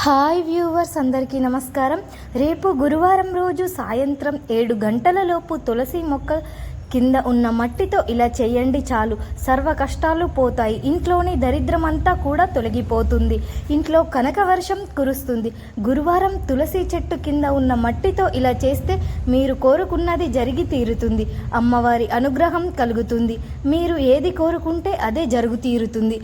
Hi viewers అందరికీ నమస్కారం. రేపు గురువారం రోజు సాయంత్రం ఏడు గంటల లోపు తులసి మొక్క కింద ఉన్న మట్టితో ఇలా చేయండి చాలు. సర్వ కష్టాలు పోతాయి. ఇంట్లోని దరిద్రమంతా కూడా తొలగిపోతుంది. ఇంట్లో కనక వర్షం కురుస్తుంది. గురువారం తులసి చెట్టు కింద ఉన్న మట్టితో ఇలా చేస్తే మీరు కోరుకున్నది జరిగి తీరుతుంది. అమ్మవారి అనుగ్రహం కలుగుతుంది. మీరు ఏది కోరుకుంటే అదే జరుగు తీరుతుంది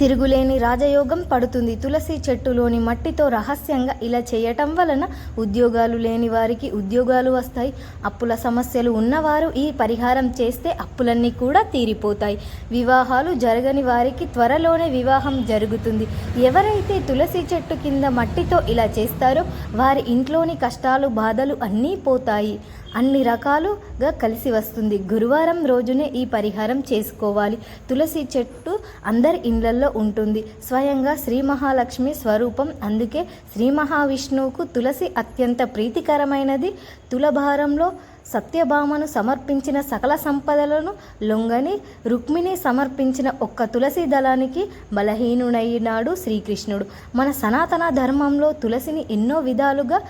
తిరుగులేని రాజయోగం పడుతుంది. తులసి చెట్టులోని మట్టితో రహస్యంగా ఇలా చేయటం వలన ఉద్యోగాలు లేని వారికి ఉద్యోగాలు వస్తాయి. అప్పుల సమస్యలు ఉన్నవారు ఈ పరిహారం చేస్తే అప్పులన్నీ కూడా తీరిపోతాయి. వివాహాలు జరగని వారికి త్వరలోనే వివాహం జరుగుతుంది. ఎవరైతే తులసి చెట్టు కింద మట్టితో ఇలా చేస్తారో వారి ఇంట్లోని కష్టాలు బాధలు అన్నీ పోతాయి. అన్ని రకాలుగా కలిసి వస్తుంది. గురువారం రోజునే ఈ పరిహారం చేసుకోవాలి. తులసి చెట్టు అందరి ఇండ్లల్లో ఉంటుంది. స్వయంగా శ్రీ మహాలక్ష్మి స్వరూపం. అందుకే శ్రీ మహావిష్ణువుకు తులసి అత్యంత ప్రీతికరమైనది. తులభారంలో సత్యభామను సమర్పించిన సకల సంపదలను లొంగని రుక్మిణి సమర్పించిన ఒక్క తులసి దళానికి బలహీనుడైనాడు శ్రీకృష్ణుడు. మన సనాతన ధర్మంలో తులసిని ఎన్నో విధాలుగా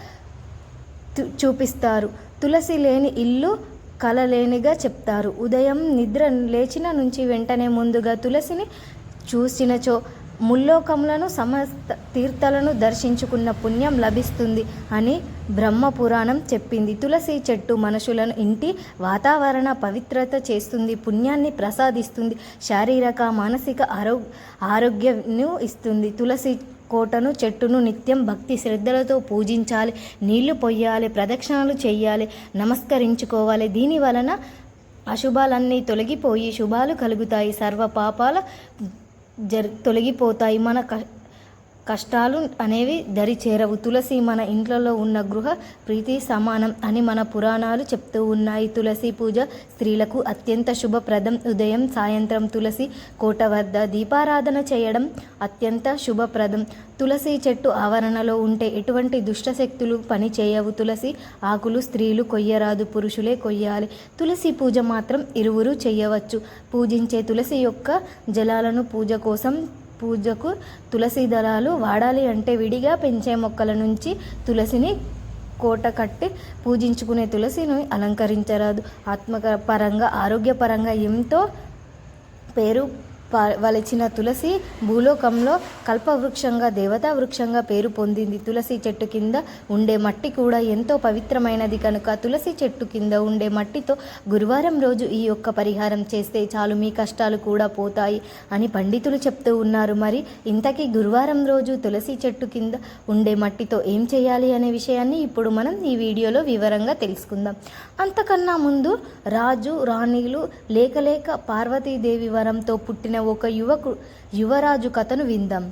చూపిస్తారు. తులసి లేని ఇల్లు కలలేనిగా చెప్తారు. ఉదయం నిద్ర లేచిన నుంచి వెంటనే ముందుగా తులసిని చూసినచో ముల్లోకములను సమస్త తీర్థలను దర్శించుకున్న పుణ్యం లభిస్తుంది అని బ్రహ్మ పురాణం చెప్పింది. తులసి చెట్టు మనుషులను ఇంటి వాతావరణ పవిత్రత చేస్తుంది పుణ్యాన్ని ప్రసాదిస్తుంది శారీరక మానసిక ఆరో ఆరోగ్యను ఇస్తుంది. తులసి కోటను చెట్టును నిత్యం భక్తి శ్రద్ధలతో పూజించాలి. నీళ్ళు పొయ్యాలి ప్రదక్షిణలు చేయాలి నమస్కరించుకోవాలి. దీని వలన అశుభాలన్నీ తొలగిపోయి శుభాలు కలుగుతాయి. సర్వ పాపాల జరి తొలగిపోతాయి. మన క కష్టాలు అనేవి దరి చేరవు. తులసి మన ఇంట్లో ఉన్న గృహ ప్రీతి సమానం అని మన పురాణాలు చెప్తూ ఉన్నాయి. తులసి పూజ స్త్రీలకు అత్యంత శుభప్రదం. ఉదయం సాయంత్రం తులసి కోట వద్ద దీపారాధన చేయడం అత్యంత శుభప్రదం. తులసి చెట్టు ఆవరణలో ఉంటే ఎటువంటి దుష్టశక్తులు పని చేయవు. తులసి ఆకులు స్త్రీలు కొయ్యరాదు పురుషులే కొయ్యాలి. తులసి పూజ మాత్రం ఇరువురు చేయవచ్చు. పూజించే తులసి యొక్క జలాలను పూజ కోసం పూజకు తులసి దళాలు వాడాలి అంటే విడిగా పెంచే మొక్కల నుంచి తులసిని కోట కట్టి పూజించుకునే తులసిని అలంకరించరాదు. ఆత్మక పరంగా ఆరోగ్యపరంగా ఎంతో పేరు వలచిన తులసి భూలోకంలో కల్పవృక్షంగా దేవతా వృక్షంగా పేరు పొందింది. తులసి చెట్టు కింద ఉండే మట్టి కూడా ఎంతో పవిత్రమైనది కనుక తులసి చెట్టు కింద ఉండే మట్టితో గురువారం రోజు ఈ యొక్క పరిహారం చేస్తే చాలు మీ కష్టాలు కూడా పోతాయి అని పండితులు చెప్తూ ఉన్నారు. మరి ఇంతకీ గురువారం రోజు తులసి చెట్టు కింద ఉండే మట్టితో ఏం చేయాలి అనే విషయాన్ని ఇప్పుడు మనం ఈ వీడియోలో వివరంగా తెలుసుకుందాం. అంతకన్నా ముందు రాజు రాణిలు లేకలేక పార్వతీదేవి వరంతో పుట్టిన ఒక యువకు యువరాజు కథను విందాం.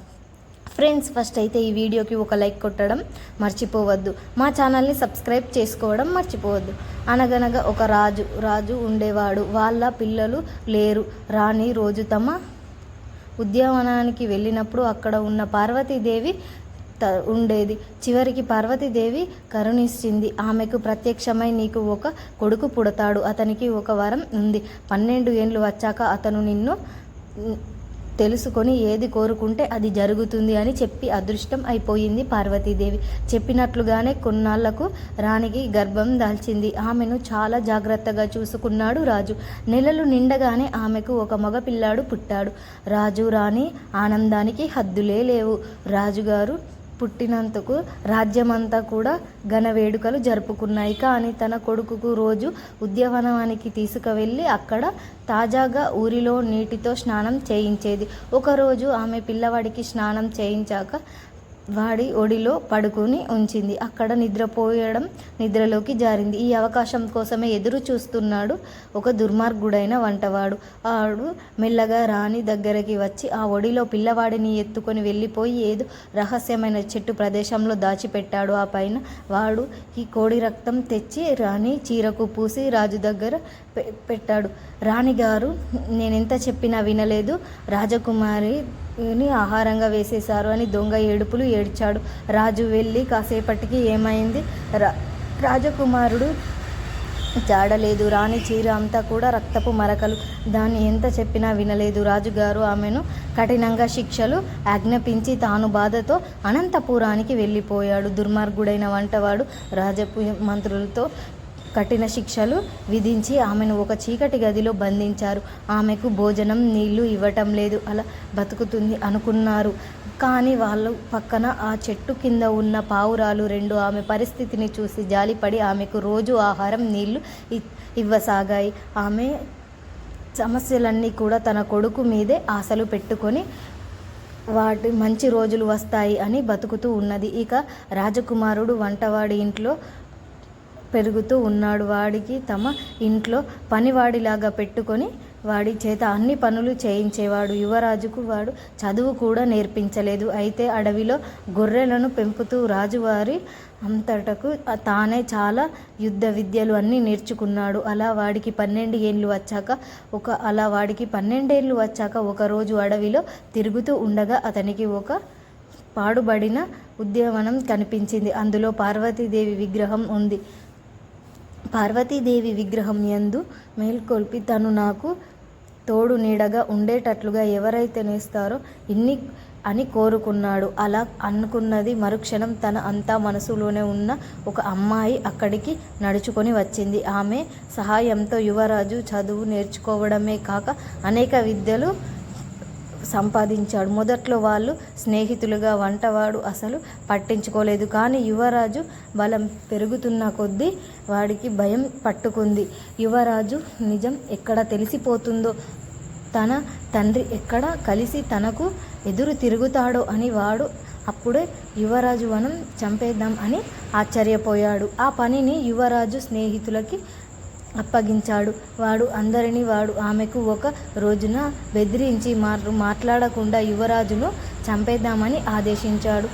ఫ్రెండ్స్ ఫస్ట్ అయితే ఈ వీడియోకి ఒక లైక్ కొట్టడం మర్చిపోవద్దు. మా ఛానల్ని సబ్స్క్రైబ్ చేసుకోవడం మర్చిపోవద్దు. అనగనగా ఒక రాజు రాజు ఉండేవాడు. వాళ్ళ పిల్లలు లేరు. రాణి రోజు తమ ఉద్యానవనానికి వెళ్ళినప్పుడు అక్కడ ఉన్న పార్వతీదేవి త ఉండేది. చివరికి పార్వతీదేవి కరుణిస్తుంది. ఆమెకు ప్రత్యక్షమై నీకు ఒక కొడుకు పుడతాడు. అతనికి ఒక వరం ఉంది. పన్నెండు ఏండ్లు వచ్చాక అతను నిన్ను తెలుసుకొని ఏది కోరుకుంటే అది జరుగుతుంది అని చెప్పి అదృష్టం అయిపోయింది పార్వతీదేవి. చెప్పినట్లుగానే కొన్నాళ్ళకు రాణికి గర్భం దాల్చింది. ఆమెను చాలా జాగ్రత్తగా చూసుకున్నాడు రాజు. నెలలు నిండగానే ఆమెకు ఒక మగపిల్లాడు పుట్టాడు. రాజు రాణి ఆనందానికి హద్దులే లేవు. రాజుగారు పుట్టినందుకు రాజ్యమంతా కూడా ఘన వేడుకలు జరుపుకున్నాయి. కానీ తన కొడుకుకు రోజు ఉద్యానవనానికి తీసుకువెళ్ళి అక్కడ తాజాగా ఊరిలో నీటితో స్నానం చేయించేది. ఒకరోజు ఆమె పిల్లవాడికి స్నానం చేయించాక వాడి ఒడిలో పడుకుని ఉంచింది. అక్కడ నిద్రపోయడం నిద్రలోకి జారింది. ఈ అవకాశం కోసమే ఎదురు చూస్తున్నాడు ఒక దుర్మార్గుడైన వంటవాడు. ఆడు మెల్లగా రాణి దగ్గరికి వచ్చి ఆ ఒడిలో పిల్లవాడిని ఎత్తుకొని వెళ్ళిపోయి ఏదో రహస్యమైన చెట్టు ప్రదేశంలో దాచిపెట్టాడు. ఆ పైన వాడు ఈ కోడి రక్తం తెచ్చి రాణి చీరకు పూసి రాజు దగ్గర పె- పెట్టాడు. రాణిగారు నేనెంత చెప్పినా వినలేదు. రాజకుమారి ని ఆహారంగా వేసేశారు అని దొంగ ఏడుపులు ఏడ్చాడు. రాజు వెళ్ళి కాసేపటికి ఏమైంది? రా రాజకుమారుడు జాడలేదు. రాణి చీర అంతా కూడా రక్తపు మరకలు. దాన్ని ఎంత చెప్పినా వినలేదు. రాజుగారు ఆమెను కఠినంగా శిక్షలు ఆజ్ఞాపించి తాను బాధతో అనంతపురానికి వెళ్ళిపోయాడు. దుర్మార్గుడైన వంటవాడు రాజపు మంత్రులతో కఠిన శిక్షలు విధించి ఆమెను ఒక చీకటి గదిలో బంధించారు. ఆమెకు భోజనం నీళ్ళు ఇవ్వటం లేదు. అలా బతుకుతుంది అనుకున్నారు. కానీ వాళ్ళు పక్కన ఆ చెట్టు కింద ఉన్న పావురాలు రెండు ఆమె పరిస్థితిని చూసి జాలిపడి ఆమెకు రోజు ఆహారం నీళ్ళు ఇ- ఇవ్వసాగాయి. ఆమె సమస్యలన్నీ కూడా తన కొడుకు మీదే ఆశలు పెట్టుకొని వాటి మంచి రోజులు వస్తాయి అని బతుకుతూ ఉన్నది. ఇక రాజకుమారుడు వంటవాడి ఇంట్లో పెరుగుతూ ఉన్నాడు. వాడికి తమ ఇంట్లో పనివాడిలాగా పెట్టుకొని వాడి చేత అన్ని పనులు చేయించేవాడు. యువరాజుకు వాడు చదువు కూడా నేర్పించలేదు. అయితే అడవిలో గొర్రెలను పెంపుతూ రాజువారి అంతటకు తానే చాలా యుద్ధ విద్యలు అన్నీ నేర్చుకున్నాడు. అలా వాడికి పన్నెండు ఏళ్ళు వచ్చాక ఒక అలా వాడికి పన్నెండేళ్ళు వచ్చాక ఒకరోజు అడవిలో తిరుగుతూ ఉండగా అతనికి ఒక పాడుబడిన ఉద్యానవనం కనిపించింది. అందులో పార్వతీదేవి విగ్రహం ఉంది. పార్వతీదేవి విగ్రహం యందు మేల్కొల్పి తను నాకు తోడు నీడగా ఉండేటట్లుగా ఎవరైతే నేస్తారో ఇన్ని అని కోరుకున్నాడు. అలా అనుకున్నది మరుక్షణం తన అంతా మనసులోనే ఉన్న ఒక అమ్మాయి అక్కడికి నడుచుకొని వచ్చింది. ఆమె సహాయంతో యువరాజు చదువు నేర్చుకోవడమే కాక అనేక విద్యలు సంపాదించాడు. మొదట్లో వాళ్ళు స్నేహితులుగా వంటవాడు అసలు పట్టించుకోలేదు. కానీ యువరాజు బలం పెరుగుతున్న కొద్దీ వాడికి భయం పట్టుకుంది. యువరాజు నిజం ఎక్కడ తెలిసిపోతుందో తన తండ్రి ఎక్కడ కలిసి తనకు ఎదురు తిరుగుతాడో అని వాడు అప్పుడే యువరాజు వనం చంపేద్దాం అని ఆశ్చర్యపోయాడు. ఆ పనిని యువరాజు స్నేహితులకి అప్పగించాడు. వాడు అందరినీ వాడు ఆమెకు ఒక రోజున బెదిరించి మాట్లాడకుండా యువరాజును చంపేద్దామని ఆదేశించాడు.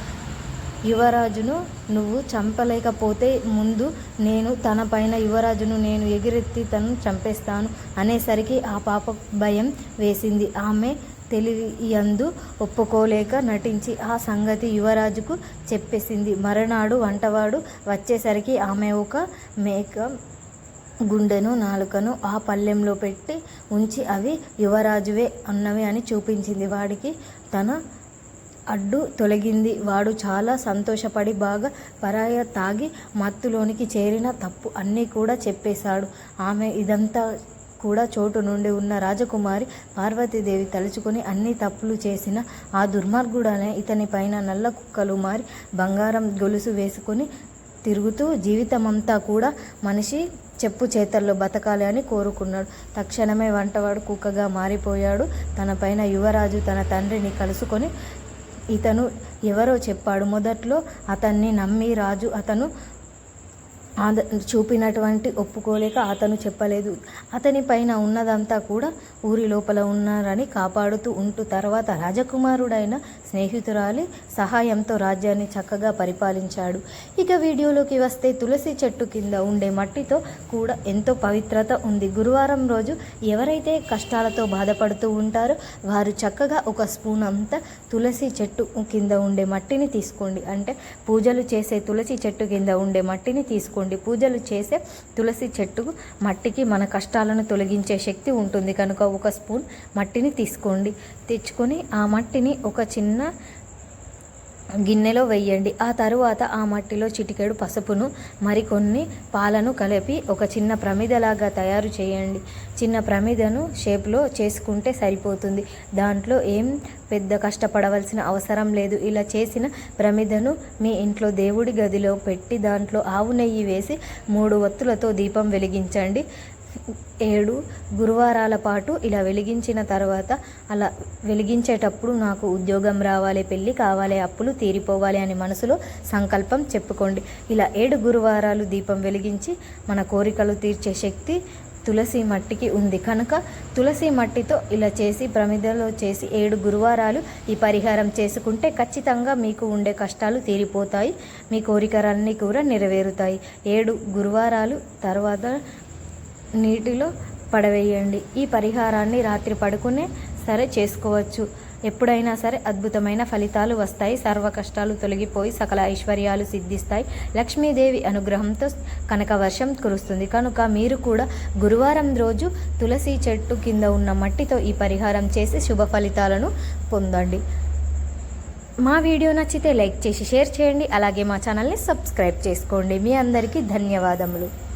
యువరాజును నువ్వు చంపలేకపోతే ముందు నేను తన పైన యువరాజును నేను ఎగిరెత్తి తను చంపేస్తాను అనేసరికి ఆ పాప భయం వేసింది. ఆమె తెలివి యందు ఒప్పుకోలేక నటించి ఆ సంగతి యువరాజుకు చెప్పేసింది. మరునాడు వంటవాడు వచ్చేసరికి ఆమె ఒక మేక గుండెను నాలుకను ఆ పళ్ళెంలో పెట్టి ఉంచి అవి యువరాజువే అన్నవి అని చూపించింది. వాడికి తన అడ్డు తొలగింది. వాడు చాలా సంతోషపడి బాగా పరాయ తాగి మత్తులోనికి చేరిన తప్పు అన్నీ కూడా చెప్పేశాడు. ఆమె ఇదంతా కూడా చోటు నుండి ఉన్న రాజకుమారి పార్వతీదేవి తలుచుకొని అన్ని తప్పులు చేసిన ఆ దుర్మార్గుడనే ఇతని పైన నల్ల కుక్కలు మారి బంగారం గొలుసు వేసుకొని తిరుగుతూ జీవితమంతా కూడా మనిషి చెప్పు చేతల్లో బతకాలి అని కోరుకున్నాడు. తక్షణమే వంటవాడు కుక్కగా మారిపోయాడు. తన పైన యువరాజు తన తండ్రిని కలుసుకొని ఇతను ఎవరో చెప్పాడు. మొదట్లో అతన్ని నమ్మి రాజు అతను చూపినటువంటి ఒప్పుకోలేక అతను చెప్పలేదు. అతని పైన ఉన్నదంతా కూడా ఊరి లోపల ఉన్నారని కాపాడుతూ ఉంటూ తర్వాత రాజకుమారుడైన స్నేహితురాలి సహాయంతో రాజ్యాన్ని చక్కగా పరిపాలించాడు. ఇక వీడియోలోకి వస్తే తులసి చెట్టు కింద ఉండే మట్టితో కూడా ఎంతో పవిత్రత ఉంది. గురువారం రోజు ఎవరైతే కష్టాలతో బాధపడుతూ ఉంటారో వారు చక్కగా ఒక స్పూన్ అంతా తులసి చెట్టు కింద ఉండే మట్టిని తీసుకోండి. అంటే పూజలు చేసే తులసి చెట్టు కింద ఉండే మట్టిని తీసుకోండి. పూజలు చేసే తులసి చెట్టుకు మట్టికి మన కష్టాలను తొలగించే శక్తి ఉంటుంది. కనుక ఒక స్పూన్ మట్టిని తీసుకోండి. తెచ్చుకొని ఆ మట్టిని ఒక చిన్న గిన్నెలో వెయ్యండి. ఆ తరువాత ఆ మట్టిలో చిటికెడు పసుపును మరికొన్ని పాలను కలిపి ఒక చిన్న ప్రమిదలాగా తయారు చేయండి. చిన్న ప్రమిదను షేప్లో చేసుకుంటే సరిపోతుంది. దాంట్లో ఏం పెద్ద కష్టపడవలసిన అవసరం లేదు. ఇలా చేసిన ప్రమిదను మీ ఇంట్లో దేవుడి గదిలో పెట్టి దాంట్లో ఆవు నెయ్యి వేసి మూడు ఒత్తులతో దీపం వెలిగించండి. ఏడు గురువారాల పాటు ఇలా వెలిగించిన తర్వాత అలా వెలిగించేటప్పుడు నాకు ఉద్యోగం రావాలి పెళ్ళి కావాలి అప్పులు తీరిపోవాలి అని మనసులో సంకల్పం చెప్పుకోండి. ఇలా ఏడు గురువారాలు దీపం వెలిగించి మన కోరికలు తీర్చే శక్తి తులసి మట్టికి ఉంది. కనుక తులసి మట్టితో ఇలా చేసి ప్రమిదలో చేసి ఏడు గురువారాలు ఈ పరిహారం చేసుకుంటే ఖచ్చితంగా మీకు ఉండే కష్టాలు తీరిపోతాయి. మీ కోరికలన్నీ కూడా నెరవేరుతాయి. ఏడు గురువారాలు తర్వాత నీటిలో పడవేయండి. ఈ పరిహారాన్ని రాత్రి పడుకునే సరే చేసుకోవచ్చు. ఎప్పుడైనా సరే అద్భుతమైన ఫలితాలు వస్తాయి. సర్వ కష్టాలు తొలగిపోయి సకల ఐశ్వర్యాలు సిద్ధిస్తాయి. లక్ష్మీదేవి అనుగ్రహంతో కనక వర్షం కురుస్తుంది. కనుక మీరు కూడా గురువారం రోజు తులసి చెట్టు కింద ఉన్న మట్టితో ఈ పరిహారం చేసి శుభ ఫలితాలను పొందండి. మా వీడియో నచ్చితే లైక్ చేసి షేర్ చేయండి. అలాగే మా ఛానల్ని సబ్స్క్రైబ్ చేసుకోండి. మీ అందరికీ ధన్యవాదములు.